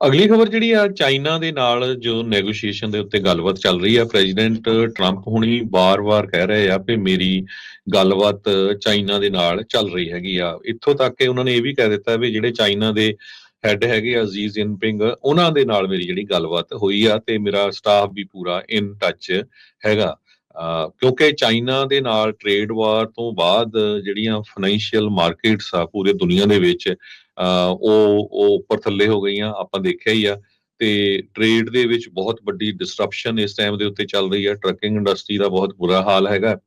ਅਗਲੀ ਖਬਰ ਜਿਹੜੀ ਆ, ਚਾਈਨਾ ਦੇ ਨਾਲ ਜੋ ਨੈਗੋਸ਼ੀਏਸ਼ਨ ਦੇ ਉੱਤੇ ਗੱਲਬਾਤ ਚੱਲ ਰਹੀ ਆ, ਪ੍ਰੈਜ਼ੀਡੈਂਟ ਟਰੰਪ ਹੁਣੀ ਵਾਰ-ਵਾਰ ਕਹਿ ਰਹੇ ਆ ਕਿ ਮੇਰੀ ਗੱਲਬਾਤ ਚਾਈਨਾ ਦੇ ਨਾਲ ਚੱਲ ਰਹੀ ਹੈਗੀ ਆ। ਇੱਥੋਂ ਤੱਕ ਕਿ ਉਹਨਾਂ ਨੇ ਇਹ ਵੀ ਕਹਿ ਦਿੱਤਾ ਵੀ ਜਿਹੜੇ ਚਾਈਨਾ ਦੇ ਹੈੱਡ ਹੈਗੇ ਆ ਜੀ ਜਿਨਪਿੰਗ ਉਹਨਾਂ ਦੇ ਨਾਲ ਮੇਰੀ ਜਿਹੜੀ ਗੱਲਬਾਤ ਹੋਈ ਆ ਤੇ ਮੇਰਾ ਸਟਾਫ ਵੀ ਪੂਰਾ ਇਨ ਟੱਚ ਹੈਗਾ। ਕਿਉਂਕਿ ਚਾਈਨਾ ਦੇ ਨਾਲ ਟ੍ਰੇਡ ਵਾਰ ਤੋਂ ਬਾਅਦ ਜਿਹੜੀਆਂ ਫਾਈਨੈਂਸ਼ੀਅਲ ਮਾਰਕੀਟਸ ਆ ਪੂਰੇ ਦੁਨੀਆ ਦੇ ਵਿੱਚ ਉਹ ਉਹ ਉੱਪਰ ਥੱਲੇ ਹੋ ਗਈਆਂ, ਆਪਾਂ ਦੇਖਿਆ ਹੀ ਆ। ਤੇ ਟ੍ਰੇਡ ਦੇ ਵਿੱਚ ਬਹੁਤ ਵੱਡੀ ਡਿਸਰਪਸ਼ਨ ਇਸ ਟਾਈਮ ਦੇ ਉੱਤੇ ਚੱਲ ਰਹੀ ਹੈ ਟਰੱਕਿੰਗ ਇੰਡਸਟਰੀ ਦਾ ਬਹੁਤ ਬੁਰਾ ਹਾਲ ਹੈਗਾ।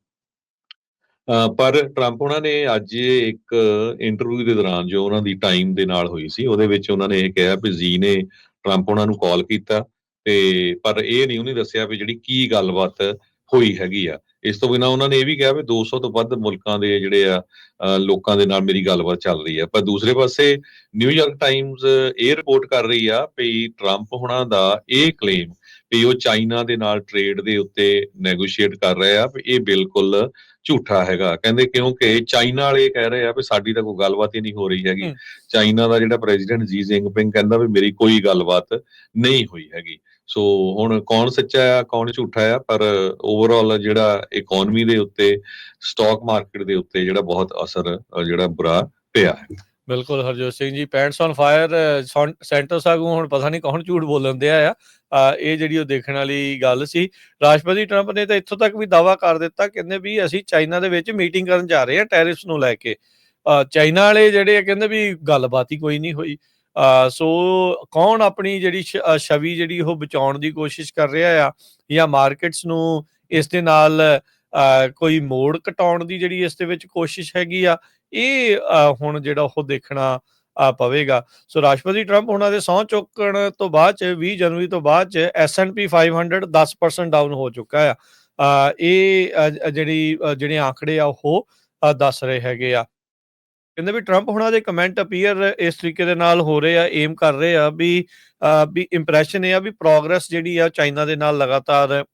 ਪਰ ਟਰੰਪ ਉਹਨਾਂ ਨੇ ਅੱਜ ਇੱਕ ਇੰਟਰਵਿਊ ਦੇ ਦੌਰਾਨ ਜੋ ਉਹਨਾਂ ਦੀ ਟਾਈਮ ਦੇ ਨਾਲ ਹੋਈ ਸੀ, ਉਹਦੇ ਵਿੱਚ ਉਹਨਾਂ ਨੇ ਇਹ ਕਿਹਾ ਵੀ ਜੀ ਨੇ ਟਰੰਪ ਉਹਨਾਂ ਨੂੰ ਕਾਲ ਕੀਤਾ। ਤੇ, ਪਰ ਇਹ ਨਹੀਂ, ਉਹਨੇ ਦੱਸਿਆ ਵੀ ਜਿਹੜੀ ਕੀ ਗੱਲਬਾਤ ਹੋਈ ਹੈਗੀ ਆ। ਇਸ ਤੋਂ ਬਿਨਾਂ ਉਹਨਾਂ ਨੇ ਇਹ ਵੀ ਕਿਹਾ ਵੀ 200 ਤੋਂ ਵੱਧ ਮੁਲਕਾਂ ਦੇ ਜਿਹੜੇ ਆ ਅਹ ਲੋਕਾਂ ਦੇ ਨਾਲ ਮੇਰੀ ਗੱਲਬਾਤ ਚੱਲ ਰਹੀ ਆ। ਪਰ ਦੂਸਰੇ ਪਾਸੇ ਨਿਊਯਾਰਕ ਟਾਈਮਜ਼ ਇਹ ਰਿਪੋਰਟ ਕਰ ਰਹੀ ਆ ਵੀ ਟਰੰਪ ਹੁਣਾਂ ਦਾ ਇਹ ਕਲੇਮ ਵੀ ਉਹ ਚਾਈਨਾ ਦੇ ਨਾਲ ਟ੍ਰੇਡ ਦੇ ਉੱਤੇ ਨੈਗੋਸ਼ੀਏਟ ਕਰ ਰਹੇ ਆ ਵੀ ਇਹ ਬਿਲਕੁਲ ਝੂਠਾ ਹੈਗਾ। ਕਹਿੰਦੇ ਕਿਉਂਕਿ ਚਾਈਨਾ ਵਾਲੇ ਕਹਿ ਰਹੇ ਆ ਵੀ ਸਾਡੀ ਤਾਂ ਕੋਈ ਗੱਲਬਾਤ ਹੀ ਨਹੀਂ ਹੋ ਰਹੀ ਹੈਗੀ। ਚਾਈਨਾ ਦਾ ਜਿਹੜਾ ਪ੍ਰੈਜ਼ੀਡੈਂਟ ਜੀ ਜਿੰਗਪਿੰਗ ਕਹਿੰਦਾ ਵੀ ਮੇਰੀ ਕੋਈ ਗੱਲਬਾਤ ਨਹੀਂ ਹੋਈ ਹੈਗੀ। ਸੋ ਹੁਣ ਕੌਣ ਸੱਚਾ ਆ ਕੌਣ ਝੂਠਾ ਆ ਪਰ ਓਵਰਆਲ ਜਿਹੜਾ ਇਕਨੋਮੀ ਦੇ ਉੱਤੇ ਸਟਾਕ ਮਾਰਕੀਟ ਦੇ ਉੱਤੇ ਜਿਹੜਾ ਬਹੁਤ ਅਸਰ ਜਿਹੜਾ ਬੁਰਾ ਪਿਆ ਹੈ। ਬਿਲਕੁਲ Harjot Singh ji pants on fire centre Sagu ਹੁਣ ਪਤਾ ਨਹੀਂ ਕੌਣ ਝੂਠ ਬੋਲਣ ਦਿਆ ਆ। ਇਹ ਜਿਹੜੀ ਉਹ ਦੇਖਣ ਵਾਲੀ ਗੱਲ ਸੀ ਰਾਸ਼ਟਰਪਤੀ ਟਰੰਪ ਨੇ ਤਾਂ ਇੱਥੋਂ ਤੱਕ ਵੀ ਦਾਵਾ ਕਰ ਦਿੱਤਾ ਕਹਿੰਦੇ ਵੀ ਅਸੀਂ ਚਾਈਨਾ ਦੇ ਵਿੱਚ ਮੀਟਿੰਗ ਕਰਨ ਜਾ ਰਹੇ ਹਾਂ ਟੈਰਿਫਸ ਨੂੰ ਲੈ ਕੇ। ਚਾਈਨਾ ਵਾਲੇ ਜਿਹੜੇ ਆ ਕਹਿੰਦੇ ਵੀ ਗੱਲਬਾਤ ਹੀ ਕੋਈ ਨਹੀਂ ਹੋਈ। ਸੋ ਕੌਣ ਆਪਣੀ ਜਿਹੜੀ ਛਵੀ ਜਿਹੜੀ ਉਹ ਬਚਾਉਣ ਦੀ ਕੋਸ਼ਿਸ਼ ਕਰ ਰਿਹਾ ਆ ਜਾਂ ਮਾਰਕੀਟਸ ਨੂੰ ਇਸ ਦੇ ਨਾਲ ਅ, ਕੋਈ ਮੋੜ ਘਟਾਉਣ ਦੀ ਜਿਹੜੀ ਇਸ ਦੇ ਵਿੱਚ ਕੋਸ਼ਿਸ਼ ਹੈਗੀ ਆ ਇਹ ਹੁਣ ਜਿਹੜਾ ਉਹ ਦੇਖਣਾ ਅ, ਪਵੇਗਾ। ਸੋ ਰਾਸ਼ਟਰਪਤੀ ਟਰੰਪ ਉਹਨਾਂ ਦੇ ਸਹੁੰ ਚੁੱਕਣ ਤੋਂ ਬਾਅਦ ਚ 20 ਜਨਵਰੀ ਤੋਂ ਬਾਅਦ ਚ S&P 500 10% ਡਾਊਨ ਹੋ ਚੁੱਕਾ ਆ। ਇਹ ਜਿਹੜੀ ਜਿਹੜੇ ਆંકੜੇ ਆ ਉਹ ਦੱਸ ਰਹੇ ਹੈਗੇ ਆ। ਕਹਿੰਦੇ ਵੀ ਟਰੰਪ ਹੁਣਾਂ ਦੇ ਕਮੈਂਟ ਅਪੀਅਰ ਇਸ ਤਰੀਕੇ ਦੇ ਨਾਲ ਹੋ ਰਹੇ ਆ ਏਮ ਕਰ ਰਹੇ ਆ ਵੀ ਅ, ਵੀ ਇੰਪ੍ਰੈਸ਼ਨ ਇਹ ਆ ਵੀ ਪ੍ਰੋਗਰੈਸ ਜਿਹੜੀ ਆ ਚਾਈਨਾ ਦੇ ਨਾਲ ਲਗਾਤਾਰ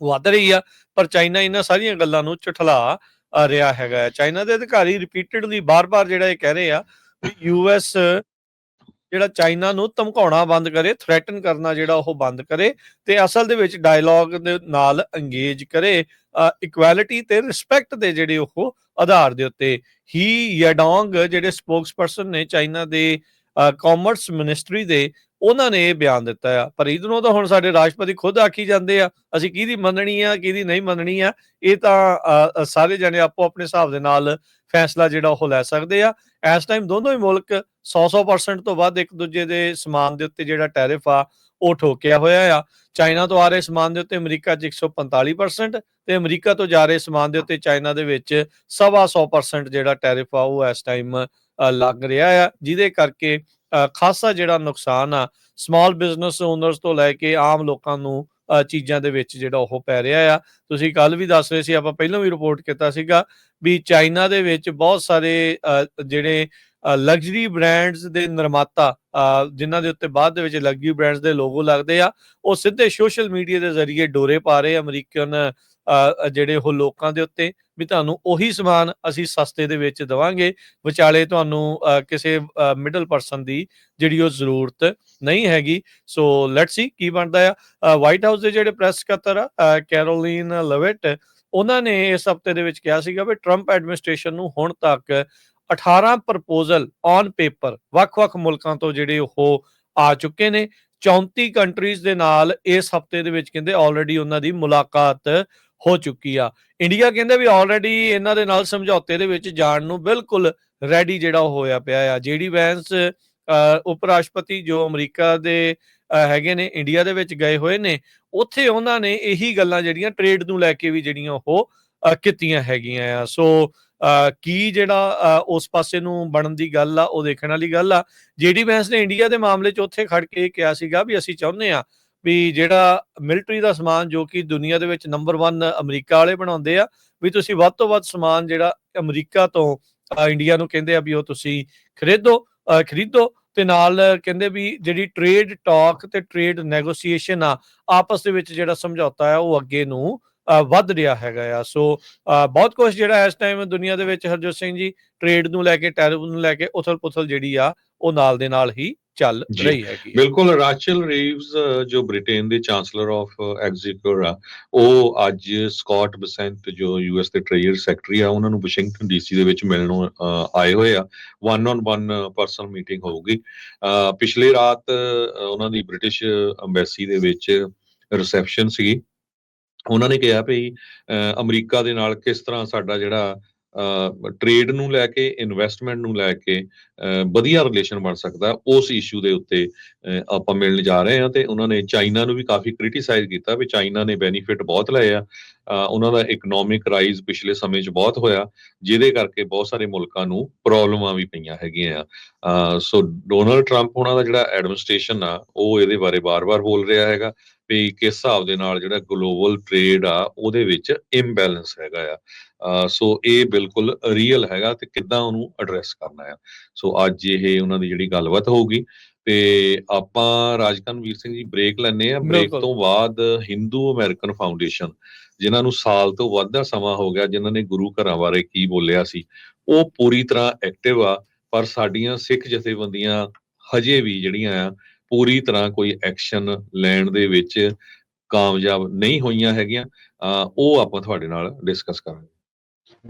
ਵੱਧ ਰਹੀ ਆ ਪਰ ਚਾਈਨਾ ਇਹਨਾਂ ਸਾਰੀਆਂ ਗੱਲਾਂ ਨੂੰ ਝਠਲਾ ਰਿਹਾ ਹੈਗਾ ਚਾਈਨਾ ਦੇ ਅਧਿਕਾਰੀ ਰਿਪੀਟਡਲੀ ਬਾਰ-ਬਾਰ ਜਿਹੜਾ ਇਹ ਕਹਿ ਰਹੇ ਆ ਵੀ ਯੂਐਸ ਜਿਹੜਾ ਚਾਈਨਾ ਨੂੰ ਧਮਕਾਉਣਾ ਬੰਦ ਕਰੇ ਥ੍ਰੈਟਨ ਕਰਨਾ ਜਿਹੜਾ ਉਹ ਬੰਦ ਕਰੇ ਤੇ ਅਸਲ ਦੇ ਵਿੱਚ ਡਾਇਲੌਗ ਦੇ ਨਾਲ ਅੰਗੇਜ ਕਰੇ ਇਕੁਐਲਿਟੀ ਤੇ ਰਿਸਪੈਕਟ ਦੇ ਜਿਹੜੇ ਉਹ ਆਧਾਰ ਦੇ ਉੱਤੇ ਹੀ ਯਡੋਂਗ ਜਿਹੜੇ ਸਪੋਕਸਪਰਸਨ ਨੇ ਚਾਈਨਾ ਦੇ ਕਾਮਰਸ ਮਿਨਿਸਟਰੀ ਦੇ ਉਹਨਾਂ ਨੇ ਇਹ ਬਿਆਨ ਦਿੱਤਾ ਆ, ਪਰ ਇਧਰੋਂ ਤਾਂ ਹੁਣ ਸਾਡੇ ਰਾਸ਼ਟਰਪਤੀ ਖੁਦ ਆਖੀ ਜਾਂਦੇ ਆ, ਅਸੀਂ ਕਿਹਦੀ ਮੰਨਣੀ ਆ, ਕਿਹਦੀ ਨਹੀਂ ਮੰਨਣੀ ਆ, ਇਹ ਤਾਂ ਸਾਰੇ ਜਣੇ ਆਪੋ ਆਪਣੇ ਹਿਸਾਬ ਦੇ ਨਾਲ ਫੈਸਲਾ ਜਿਹੜਾ ਉਹ ਲੈ ਸਕਦੇ ਆ। ਇਸ ਟਾਈਮ ਦੋਨੋਂ ਹੀ ਮੁਲਕ 100-100% ਤੋਂ ਵੱਧ ਇੱਕ ਦੂਜੇ ਦੇ ਸਮਾਨ ਦੇ ਉੱਤੇ ਜਿਹੜਾ ਟੈਰਿਫ ਆ, ਉਹ ਠੋਕਿਆ ਹੋਇਆ ਆ। ਚਾਈਨਾ ਤੋਂ ਆ ਰਹੇ ਸਮਾਨ ਦੇ ਉੱਤੇ ਅਮਰੀਕਾ 'ਚ 145% ਤੇ ਅਮਰੀਕਾ ਤੋਂ ਜਾ ਰਹੇ ਸਮਾਨ ਦੇ ਉੱਤੇ ਚਾਈਨਾ ਦੇ ਵਿੱਚ ਸਵਾ 100% ਜਿਹੜਾ ਟੈਰਿਫ ਆ, ਉਹ ਇਸ ਟਾਈਮ ਲੱਗ ਰਿਹਾ ਆ, ਜਿਹਦੇ ਕਰਕੇ ਖਾਸਾ ਜਿਹੜਾ ਨੁਕਸਾਨ ਆ ਸਮਾਲ ਬਿਜ਼ਨਸ ਓਨਰਸ ਤੋਂ ਲੈ ਕੇ ਆਮ ਲੋਕਾਂ ਨੂੰ ਚੀਜ਼ਾਂ ਦੇ ਵਿੱਚ ਜਿਹੜਾ ਉਹ ਪੈ ਰਿਹਾ ਆ। ਤੁਸੀਂ ਕੱਲ ਵੀ ਦੱਸ ਰਹੇ ਸੀ ਆਪਾਂ ਪਹਿਲਾਂ ਵੀ ਰਿਪੋਰਟ ਕੀਤਾ ਸੀਗਾ ਵੀ ਚਾਈਨਾ ਦੇ ਵਿੱਚ ਬਹੁਤ ਸਾਰੇ ਜਿਹੜੇ ਲਗਜ਼ਰੀ ਬ੍ਰਾਂਡਸ ਦੇ ਨਿਰਮਾਤਾ ਅ, ਜਿਨ੍ਹਾਂ ਦੇ ਉੱਤੇ ਬਾਅਦ ਦੇ ਵਿੱਚ ਲਗਜ਼ਰੀ ਬ੍ਰਾਂਡਸ ਦੇ ਲੋਗੋ ਲੱਗਦੇ ਆ ਉਹ ਸਿੱਧੇ ਸੋਸ਼ਲ ਮੀਡੀਆ ਦੇ ਜ਼ਰੀਏ ਡੋਰੇ ਪਾ ਰਹੇ ਅਮਰੀਕਨ ਜਿਹੜੇ ਉਹ ਲੋਕਾਂ ਦੇ ਉੱਤੇ ਵੀ ਤੁਹਾਨੂੰ ਉਹੀ ਸਮਾਨ ਅਸੀਂ ਸਸਤੇ ਦੇ ਵਿੱਚ ਦਵਾਂਗੇ। ਵਿਚਾਲੇ ਤੁਹਾਨੂੰ ਕਿਸੇ ਮਿਡਲ ਪਰਸਨ ਦੀ ਜਿਹੜੀ ਉਹ ਜ਼ਰੂਰਤ ਨਹੀਂ ਹੈਗੀ। ਸੋ ਲੈਟਸ ਸੀ ਕੀ ਬਣਦਾ ਆ। ਵਾਈਟ ਹਾਊਸ ਦੇ ਜਿਹੜੇ ਪ੍ਰੈਸ ਸਕੱਤਰ ਆ ਅ, ਕੈਰੋਲਿਨ ਲਵਿਟ ਉਹਨਾਂ ਨੇ ਇਸ ਹਫ਼ਤੇ ਦੇ ਵਿੱਚ ਕਿਹਾ ਸੀਗਾ ਵੀ ਟਰੰਪ ਐਡਮਿਨਿਸਟ੍ਰੇਸ਼ਨ ਨੂੰ ਹੁਣ ਤੱਕ 18 ਪ੍ਰਪੋਜ਼ਲ ਔਨ ਪੇਪਰ ਵੱਖ-ਵੱਖ ਮੁਲਕਾਂ ਤੋਂ ਜਿਹੜੇ ਉਹ ਆ ਚੁੱਕੇ ਨੇ। 34 ਕੰਟਰੀਜ਼ ਦੇ ਨਾਲ ਇਸ ਹਫ਼ਤੇ ਦੇ ਵਿੱਚ ਕਹਿੰਦੇ ਆਲਰੇਡੀ ਉਹਨਾਂ ਦੀ ਮੁਲਾਕਾਤ ਹੋ ਚੁੱਕੀ ਆ। ਇੰਡੀਆ ਕਹਿੰਦੇ ਵੀ ਆਲਰੇਡੀ ਇਹਨਾਂ ਦੇ ਨਾਲ ਸਮਝੌਤੇ ਦੇ ਵਿੱਚ ਜਾਣ ਨੂੰ ਬਿਲਕੁਲ ਰੈਡੀ ਜਿਹੜਾ ਉਹ ਹੋਇਆ ਪਿਆ ਆ। ਜੀਡੀ ਵੈਂਸ ਅ, ਉਪ ਰਾਸ਼ਟਰਪਤੀ ਜੋ ਅਮਰੀਕਾ ਦੇ ਹੈਗੇ ਨੇ ਇੰਡੀਆ ਦੇ ਵਿੱਚ ਗਏ ਹੋਏ ਨੇ ਉੱਥੇ ਉਹਨਾਂ ਨੇ ਇਹੀ ਗੱਲਾਂ ਜਿਹੜੀਆਂ ਟ੍ਰੇਡ ਨੂੰ ਲੈ ਕੇ ਵੀ ਜਿਹੜੀਆਂ ਉਹ ਕੀਤੀਆਂ ਹੈਗੀਆਂ ਆ। ਸੋ ਅ, ਕੀ ਜਿਹੜਾ ਉਸ ਪਾਸੇ ਨੂੰ ਬਣਨ ਦੀ ਗੱਲ ਆ ਉਹ ਦੇਖਣ ਵਾਲੀ ਗੱਲ ਆ। ਜੀਡੀ ਵੈਂਸ ਨੇ ਇੰਡੀਆ ਦੇ ਮਾਮਲੇ 'ਚ ਉੱਥੇ ਖੜ ਕੇ ਕਿਹਾ ਸੀਗਾ ਵੀ ਅਸੀਂ ਚਾਹੁੰਦੇ ਆ ਵੀ ਜਿਹੜਾ ਮਿਲਟਰੀ ਦਾ ਸਮਾਨ ਜੋ ਕਿ ਦੁਨੀਆ ਦੇ ਵਿੱਚ ਨੰਬਰ 1 ਅਮਰੀਕਾ ਵਾਲੇ ਬਣਾਉਂਦੇ ਆ, ਵੀ ਤੁਸੀਂ ਵੱਧ ਤੋਂ ਵੱਧ ਸਮਾਨ ਜਿਹੜਾ ਅਮਰੀਕਾ ਤੋਂ ਇੰਡੀਆ ਨੂੰ ਕਹਿੰਦੇ ਆ ਵੀ ਉਹ ਤੁਸੀਂ ਖਰੀਦੋ ਖਰੀਦੋ ਤੇ ਨਾਲ ਕਹਿੰਦੇ ਵੀ ਜਿਹੜੀ ਟ੍ਰੇਡ ਟਾਕ ਤੇ ਟ੍ਰੇਡ ਨੈਗੋਸੀਏਸ਼ਨ ਆ, ਆਪਸ ਦੇ ਵਿੱਚ ਜਿਹੜਾ ਸਮਝੌਤਾ ਆ ਉਹ ਅੱਗੇ ਨੂੰ ਵੱਧ ਰਿਹਾ ਹੈਗਾ ਆ। ਸੋ ਬਹੁਤ ਕੁਝ ਜਿਹੜਾ ਇਸ ਟਾਈਮ ਦੁਨੀਆ ਦੇ ਵਿੱਚ ਹਰਜੋਤ ਸਿੰਘ ਜੀ ਟ੍ਰੇਡ ਨੂੰ ਲੈ ਕੇ ਟੈਰਿਫ ਨੂੰ ਲੈ ਕੇ ਉਥਲ ਪੁਥਲ ਜਿਹੜੀ ਆ, ਉਹ ਨਾਲ ਦੇ ਨਾਲ ਹੀ ਚੱਲ ਰਹੀ ਹੈਗੀ ਬਿਲਕੁਲ ਰਾਚਲ ਰੀਵਸ ਜੋ ਬ੍ਰਿਟੇਨ ਦੇ ਚਾਂਸਲਰ ਆਫ ਐਗਜ਼ੀਕਿਊਟਿਵ ਆ ਉਹ ਅੱਜ ਸਕਾਟ ਬਸੈਂਟ ਜੋ ਯੂਐਸ ਦੇ ਟ੍ਰੇਜਰ ਸੈਕਟਰੀ ਆ ਉਹਨਾਂ ਨੂੰ ਵਾਸ਼ਿੰਗਟਨ ਡੀਸੀ ਦੇ ਵਿੱਚ ਮਿਲਣ ਆਏ ਹੋਏ ਆ। One on one personal meeting ਹੋਊਗੀ ਪਿਛਲੇ ਰਾਤ ਉਹਨਾਂ ਦੀ ਬ੍ਰਿਟਿਸ਼ ਅੰਬੈਸੀ ਦੇ ਵਿੱਚ ਰਿਸੈਪਸ਼ਨ ਸੀਗੀ। ਉਹਨਾਂ ਨੇ ਕਿਹਾ ਵੀ ਅ, ਅਮਰੀਕਾ ਦੇ ਨਾਲ ਕਿਸ ਤਰ੍ਹਾਂ ਸਾਡਾ ਜਿਹੜਾ ਟ੍ਰੇਡ ਨੂੰ ਲੈ ਕੇ ਇਨਵੈਸਟਮੈਂਟ ਨੂੰ ਲੈ ਕੇ ਅ, ਵਧੀਆ ਰਿਲੇਸ਼ਨ ਬਣ ਸਕਦਾ। ਉਸ ਇਸ਼ੂ ਦੇ ਉੱਤੇ ਅ, ਆਪਾਂ ਮਿਲਣ ਜਾ ਰਹੇ ਹਾਂ ਤੇ ਉਹਨਾਂ ਨੇ ਚਾਈਨਾ ਨੂੰ ਵੀ ਕਾਫੀ ਕ੍ਰਿਟਿਸਾਈਜ਼ ਕੀਤਾ ਵੀ ਚਾਈਨਾ ਨੇ ਬੈਨੀਫਿਟ ਬਹੁਤ ਲਏ ਆ। ਉਹਨਾਂ ਦਾ ਇਕਨੋਮਿਕ ਰਾਈਜ਼ ਪਿਛਲੇ ਸਮੇਂ 'ਚ ਬਹੁਤ ਹੋਇਆ ਜਿਹਦੇ ਕਰਕੇ ਬਹੁਤ ਸਾਰੇ ਮੁਲਕਾਂ ਨੂੰ ਪ੍ਰੋਬਲਮਾਂ ਵੀ ਪਈਆਂ ਹੈਗੀਆਂ ਆ। ਸੋ ਡੋਨਲਡ ਟਰੰਪ ਉਹਨਾਂ ਦਾ ਜਿਹੜਾ ਐਡਮਿਨਿਸਟ੍ਰੇਸ਼ਨ ਆ ਉਹ ਇਹਦੇ ਬਾਰੇ ਬਾਰ-ਬਾਰ ਬੋਲ ਰਿਹਾ ਹੈਗਾ। ਵੀ ਕਿਸ ਹਿਸਾਬ ਦੇ ਨਾਲ ਜਿਹੜਾ ਗਲੋਬਲ ਟ੍ਰੇਡ ਆ ਉਹਦੇ ਵਿੱਚ ਇੰਬੈਲੈਂਸ ਹੈਗਾ ਆ। ਸੋ ਇਹ ਬਿਲਕੁਲ ਰੀਅਲ ਹੈਗਾ ਤੇ ਕਿੱਦਾਂ ਉਹਨੂੰ ਐਡਰੈਸ ਕਰਨਾ ਆ। ਸੋ ਅੱਜ ਇਹ ਉਹਨਾਂ ਦੀ ਜਿਹੜੀ ਗੱਲਬਾਤ ਹੋਊਗੀ ਤੇ ਆਪਾਂ ਰਾਜਕਨਵੀਰ ਸਿੰਘ ਜੀ ਬ੍ਰੇਕ ਲੈਣੇ ਆ। ਬ੍ਰੇਕ। ਤੋਂ ਬਾਅਦ ਹਿੰਦੂ ਅਮਰੀਕਨ ਫਾਊਂਡੇਸ਼ਨ ਜਿਨ੍ਹਾਂ ਨੂੰ ਸਾਲ ਤੋਂ ਵੱਧ ਦਾ ਸਮਾਂ ਹੋ ਗਿਆ ਜਿਨ੍ਹਾਂ ਨੇ ਗੁਰੂ ਘਰਾਂ ਬਾਰੇ ਕੀ ਬੋਲਿਆ ਸੀ ਉਹ ਪੂਰੀ ਤਰ੍ਹਾਂ ਐਕਟਿਵ ਆ ਪਰ ਸਾਡੀਆਂ ਸਿੱਖ ਜਥੇਬੰਦੀਆਂ ਹਜੇ ਵੀ ਜਿਹੜੀਆਂ ਆ ਪੂਰੀ ਤਰ੍ਹਾਂ ਕੋਈ ਐਕਸ਼ਨ ਲੈਣ ਦੇ ਵਿੱਚ ਕਾਮਯਾਬ ਨਹੀਂ ਹੋਈਆਂ ਹੈਗੀਆਂ ਅ, ਉਹ ਆਪਾਂ ਤੁਹਾਡੇ ਨਾਲ ਡਿਸਕਸ ਕਰਾਂਗੇ।